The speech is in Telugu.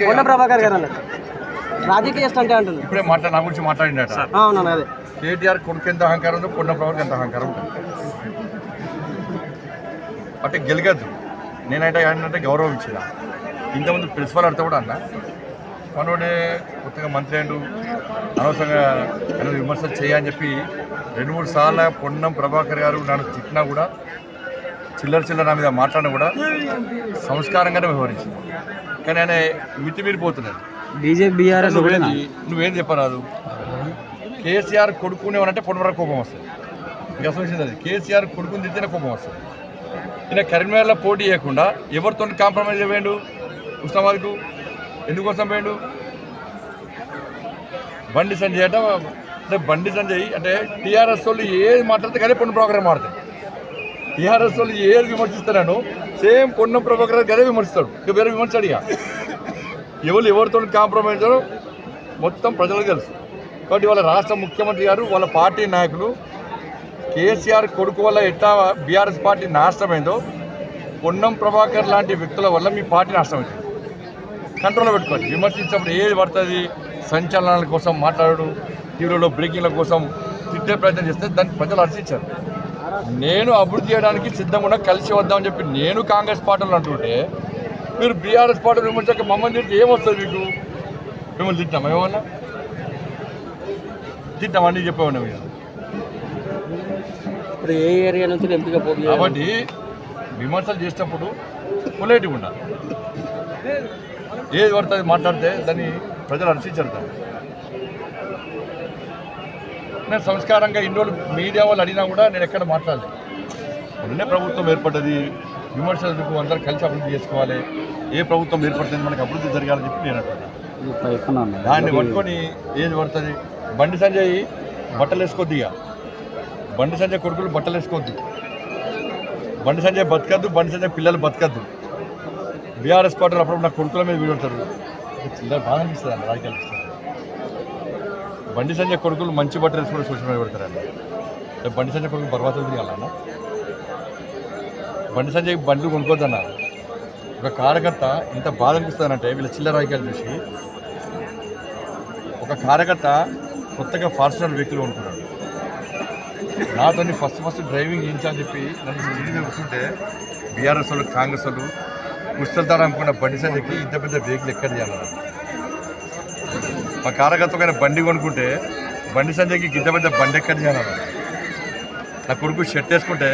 కొండ ప్రభాకర్ గారు అన్నట్టు. రాజకీయ స్టంటే అంటున్నారు ఇప్పుడే మాట్లాడి నా గురించి మాట్లాడిండట. ఆ, అవునన్నా అదే. కేటీఆర్ కొడుకు ఎంత అహంకారం ఉందో పొన్న ప్రభాకర్ ఎంత అహంకారం ఉంటుంది. అంటే గెలగద్దు. నేనంటే ఏంటంటే గౌరవం ఇచ్చిన ఇంతకుముందు ప్రిన్సిపల్ అడితే కూడా అన్న. మనోడే కొత్తగా మంత్రి అయ్యిండు. అనవసరంగా ఏదో విమర్శలు చేయని చెప్పి రెండు మూడు సార్లు పొన్నం ప్రభాకర్ గారు నన్ను తిట్టినా కూడా చిల్లర చిల్లర నా మీద మాట్లాడినా కూడా సంస్కారంగానే వ్యవహరించింది. కానీ ఆయన మితిమీరిపోతున్నది బీజేపీ బీఆర్ఎస్ నువ్వేం చెప్పరాదు? కేసీఆర్ కొడుకునేవనంటే పొడవర కోపం వస్తుంది. అసలు విషయం అది కేసీఆర్ కొడుకుని తిట్టిన కోపం వస్తుంది. ఈయన కరీంనగర్లో పోటీ చేయకుండా ఎవరితో కాంప్రమైజ్ అయ్యాడు ఉస్మాబాద్కు ఎందుకోసం పోయాడు? బండి సంజయ్ అంటే అంటే బండి సంజయ్ అంటే టీఆర్ఎస్ వాళ్ళు ఏది మాట్లాడితే కానీ పొన్ను ప్రోగ్రామ్ మాడతాడు టీఆర్ఎస్ వాళ్ళు ఏది విమర్శిస్తారను సేమ్ కొండ ప్రభాకర్ గదే విమర్శిస్తాడు. ఇక వేరే విమర్శాడు ఇక ఎవరు ఎవరితో కాంప్రమైజ్ మొత్తం ప్రజలకు తెలుసు. కాబట్టి వాళ్ళ రాష్ట్ర ముఖ్యమంత్రి గారు వాళ్ళ పార్టీ నాయకులు కేసీఆర్ కొడుకు వల్ల ఎట్లా బీఆర్ఎస్ పార్టీ నాశనమైందో పొన్నం ప్రభాకర్ లాంటి వ్యక్తుల వల్ల మీ పార్టీ నాశనమైంది. కంట్రోల్లో పెట్టుకోండి. విమర్శించినప్పుడు ఏది పడుతుంది? సంచలనాల కోసం మాట్లాడు టీవీలో బ్రేకింగ్ల కోసం తిట్టే ప్రయత్నం చేస్తే దాన్ని ప్రజలు హర్షించారు. నేను అభివృద్ధి చేయడానికి సిద్ధంగా ఉన్నా కలిసి వద్దామని చెప్పి నేను కాంగ్రెస్ పార్టీలో అంటుంటే మీరు బీఆర్ఎస్ పార్టీ విమర్శకు మమ్మల్ని తింటే ఏమొస్తుంది మీకు? మిమ్మల్ని తిట్టామా ఏమన్నా? తిట్టామని చెప్పేవాడినా మీరు. ఇప్పుడు ఏ ఏరియా నుంచి ఎంపిక కాబట్టి విమర్శలు చేసేటప్పుడు పొలైట్గా ఉండాలి. ఏది పడుతుంది మాట్లాడితే దాన్ని ప్రజలు హర్షించారు. నేను సంస్కారంగా ఇన్ని రోజులు మీడియా వాళ్ళు అడిగినా కూడా నేను ఎక్కడ మాట్లాడలేదు. మొన్ననే ప్రభుత్వం ఏర్పడ్డది విమర్శలు ఎందుకు అందరూ కలిసి అభివృద్ధి చేసుకోవాలి. ఏ ప్రభుత్వం ఏర్పడుతుంది మనకు అభివృద్ధి జరగాలని చెప్పి నేను అంటున్నాను దాన్ని పట్టుకొని ఏది పడుతుంది? బండి సంజయ్ బట్టలు వేసుకోద్ది ఇక. బండి సంజయ్ కొడుకులు బట్టలు వేసుకోవద్దు బండి సంజయ్ బతకద్దు బండి సంజయ్ పిల్లలు బతకద్దు. బీఆర్ఎస్ పార్టీలు అప్పుడు నా కొడుకుల మీద వీడతారు చిల్లర బాగా అనిపిస్తుంది అన్న రాజకీయాలు బండి సంజయ్ కొడుకులు మంచి బట్టలు వేసుకుని సోషల్ మీడియా పెడతారండి. రేపు బండి సంజయ్ కొడుకు బర్బాతులు తీయాలన్న బండి సంజయ్ బండ్లు కొనుక్కోద్దన్న. ఒక కార్యకర్త ఇంత బాధ అనిపిస్తుందంటే వీళ్ళ చిల్లర రాజకీయాలు చూసి ఒక కార్యకర్త కొత్తగా ఫార్చునర్ వెహికల్ కొనుక్కున్నాడు. నాతో ఫస్ట్ ఫస్ట్ డ్రైవింగ్ చేయించాలని చెప్పి నన్ను స్టేజ్ వస్తుంటే బీఆర్ఎస్ వాళ్ళు కాంగ్రెస్ వాళ్ళు కుస్తెళ్తారు అనుకున్న బండి సంజయ్కి ఇంత పెద్ద వెహికల్ ఎక్కడ చేయాలన్నారు మా కార్యకర్తకైనా బండి కొనుక్కుంటే బండి సంజయ్కి గిద్ద పెద్ద బండి ఎక్కడ చేయాలన్నారు నా కొడుకు షర్ట్ వేసుకుంటే